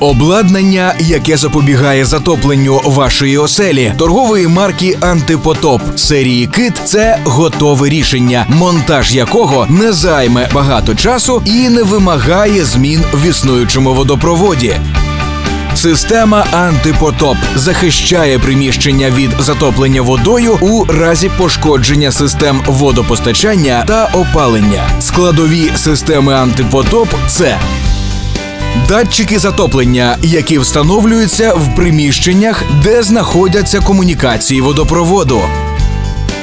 Обладнання, яке запобігає затопленню вашої оселі, торгової марки Антипотоп серії Кит це готове рішення, монтаж якого не займе багато часу і не вимагає змін в існуючому водопроводі. Система антипотоп захищає приміщення від затоплення водою у разі пошкодження систем водопостачання та опалення. Складові системи антипотоп це Датчики затоплення, які встановлюються в приміщеннях, де знаходяться комунікації водопроводу.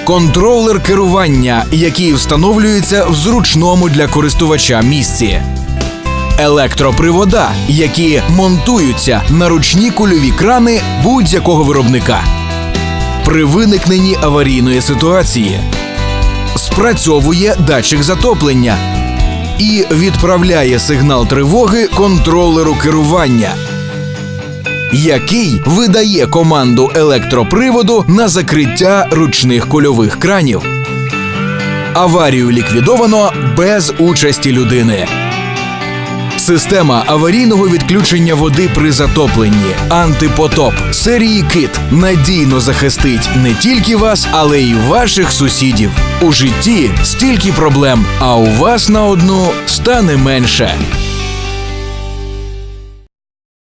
Контролер керування, який встановлюється в зручному для користувача місці. Електропривода, які монтуються на ручні кульові крани будь-якого виробника. При виникненні аварійної ситуації спрацьовує датчик затоплення і відправляє сигнал тривоги контролеру керування, який видає команду електроприводу на закриття ручних кульових кранів. Аварію ліквідовано без участі людини. Система аварійного відключення води при затопленні антипотоп серії Кит надійно захистить не тільки вас, але й ваших сусідів. У житті стільки проблем, а у вас на одну стане менше.